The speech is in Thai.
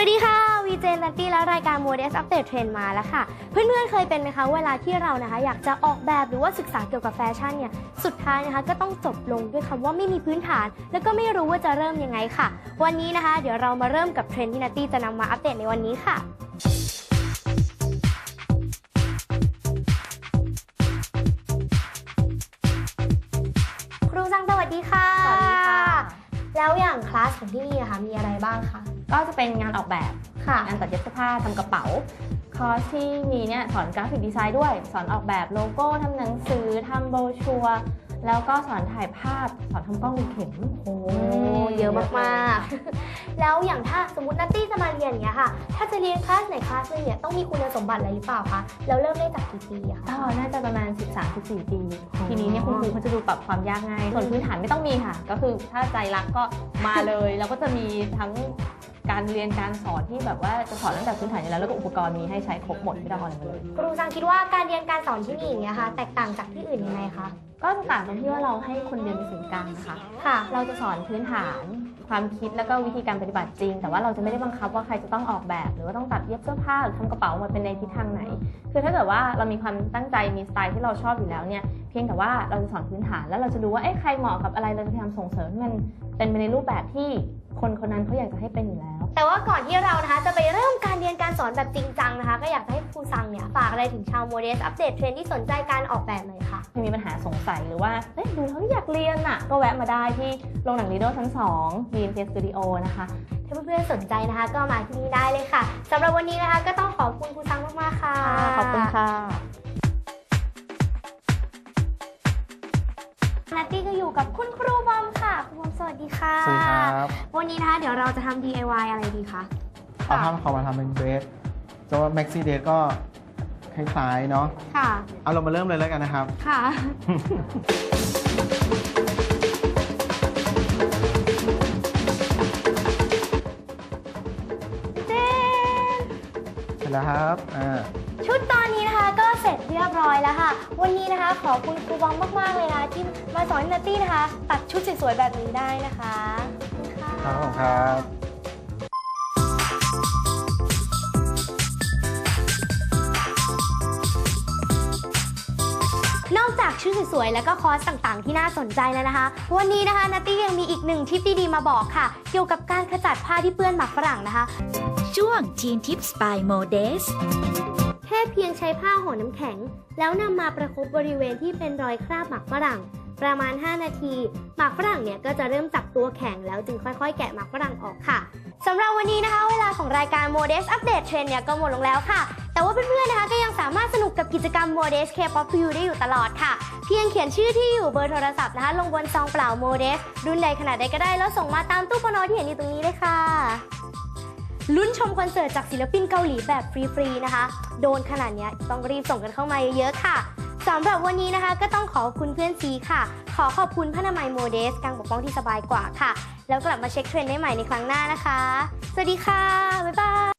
วัสดีค่ะวีเจนัตตี้และรายการ m o d e s Update Trend มาแล้วค่ะ เพื่อนๆเคยเป็นไหมคะ เวลาที่เรานะคะ อยากจะออกแบบหรือว่าศึกษาเกี่ยวกับแฟชั่นเนี่ยสุดท้ายนะคะก็ต้องจบลงด้วยคำว่าไม่มีพื้นฐาน แล้วก็ไม่รู้ว่าจะเริ่มยังไงค่ะ วันนี้นะคะ เดี๋ยวเรามาเริ่มกับเทรนด์ที่นัตตี้จะนำมาอัปเดตในวันนี้ค่ะครูซังสวัสดีค่ะ แล้วอย่างคลาสของที่นี่นะคะมีอะไรบ้างคะ ก็จะเป็นงานออกแบบค่ะ งานตัดเย็บเสื้อผ้าทำกระเป๋า คอร์สที่มีเนี่ยสอนกราฟิกดีไซน์ด้วย สอนออกแบบโลโก้ทำหนังสือทำโบรชัวร์ แล้วก็สอนถ่ายภาพสอนทำกล้องดูเข็มโอ้เยอะมากๆ แล้วอย่างถ้าสมมตินัตตี้จะมาเรียนอย่างเงี้ยค่ะ ถ้าจะเรียนคลาสไหนคลาสหนึงเนี่ยต้องมีคุณสมบัติอะไรหรือเปล่าคะแล้วเริ่มได้จากกี่ปีอะก็คะน่าจะประมาณ 13-14 ปีอ๋อทีนี้เนี่ยคุณครูเขาจะดูปรับความยากง่ายส่วนพื้นฐานไม่ต้องมีค่ะ ก็คือถ้าใจรักก็มาเลยแล้วก็จะมีทั้ง การเรียนการสอนที่แบบว่าจะสอนตั้งแต่พื้นฐานอยู่แล้วแล้วก็อุปกรณ์มีให้ใช้ครบหมดไม่ต้องเอาอะไรมาเลย ครูซังคิดว่าการเรียนการสอนที่นี่อย่างเงี้ยค่ะ แตกต่างจากที่อื่นยังไงคะ ก็จะต่างตรงที่ว่าเราให้คนเรียนเป็นศูนย์กลางนะคะ ค่ะ เราจะสอนพื้นฐาน ความคิดแล้วก็วิธีการปฏิบัติจริง แต่ว่าเราจะไม่ได้บังคับว่าใครจะต้องออกแบบ หรือว่าต้องตัดเย็บเสื้อผ้าหรือทำกระเป๋ามาเป็นในทิศทางไหน คือถ้าเกิดว่าเรามีความตั้งใจมีสไตล์ที่เราชอบอยู่แล้วเนี่ยเพียงแต่ว่าเราจะสอนพื้นฐานแล้วเราจะดูว่าเอ๊ะใครเหมาะกับอะไรเราจะพยายามส่งเสริมให้มันเป็นไปในรูปแบบที่คนคนนั้นเขาอยากจะให้เป็นอยู่แล้ว แต่ว่าก่อนที่เรานะคะจะไปเริ่มการเรียนการสอนแบบจริงจังนะคะ ก็อยากจะให้ครูซังเนี่ยฝากอะไรถึงชาวโมเดสอัปเดตเทรนด์ที่สนใจการออกแบบหน่อยค่ะถ้ามีปัญหาสงสัยหรือว่าเอ๊ะดูแล้วอยากเรียนอะ ก็แวะมาได้ที่โรงหนังลีโดชั้น2 BNK Studio นะคะ ถ้าเพื่อนๆสนใจนะคะ ก็มาที่นี่ได้เลยค่ะสำหรับวันนี้นะคะ ก็ต้องขอบคุณครูซังมากๆค่ะ ขอบคุณค่ะ นัตตี้ก็อยู่กับคุณครูบอมค่ะครูบอมสวัสดีค่ะ สวัสดีครับ วันนี้นะคะเดี๋ยวเราจะทำ DIY อะไรดีคะเอาทำเขามาทำเป็นเดรสจะว่าแม็กซี่เดรสก็คล้ายๆเนาะ ค่ะ เอาเรามาเริ่มเลยแล้วกันนะครับ ค่ะ ร็จแล้วครับอ่าชุดตอนนี้นะคะก็เสร็จเรียบร้อยแล้วค่ะ วันนี้นะคะ ขอบคุณครูบอมมาก ๆ เลยนะที่มาสอนนัตตี้นะคะ ตัดชุดสวยๆแบบนี้ได้นะคะขอบคุณค่ะ ครับผมครับ นอกจากชุดสวยๆ แล้วก็คอร์สต่างๆ ที่น่าสนใจแล้วนะคะ วันนี้นะคะนัตตี้ยังมีอีกหนึ่งทิปดีๆ มาบอกค่ะ เกี่ยวกับการขจัดผ้าที่เปื้อนหมักฝรั่งนะคะ ช่วง Teen Tips by Modes แค่เพียงใช้ผ้าห่อน้ำแข็ง แล้วนำมาประคบบริเวณที่เป็นรอยคราบหมักฝรั่ง ประมาณ 5 นาที หมักฝรั่งเนี่ยก็จะเริ่มจับตัวแข็งแล้วจึงค่อยๆ แกะหมักฝรั่งออกค่ะสำหรับวันนี้นะคะ เวลาของรายการ Modes Update Trend เนี่ยก็หมดลงแล้วค่ะ แต่ว่าเพื่อนๆนะคะก็ยังสามารถสนุกกับกิจกรรม Modes K-pop to you ได้อยู่ตลอดค่ะ เพียงเขียนชื่อที่อยู่เบอร์โทรศัพท์นะคะ ลงบนซองเปล่า Modes รุ่นใดขนาดใดก็ได้ แล้วส่งมาตามตู้ปนอที่เห็นอยู่ตรงนี้เลยค่ะ ลุ้นชมคอนเสิร์ตจากศิลปินเกาหลีแบบฟรีๆนะคะ โดนขนาดเนี้ยต้องรีบส่งกันเข้ามาเยอะๆค่ะสำหรับวันนี้นะคะก็ต้องขอบคุณเพื่อนซีค่ะ ขอขอบคุณพนามัยโมเดสการปกป้องที่สบายกว่าค่ะ แล้วกลับมาเช็คเทรนด์ได้ใหม่ในครั้งหน้านะคะ สวัสดีค่ะ บ๊ายบาย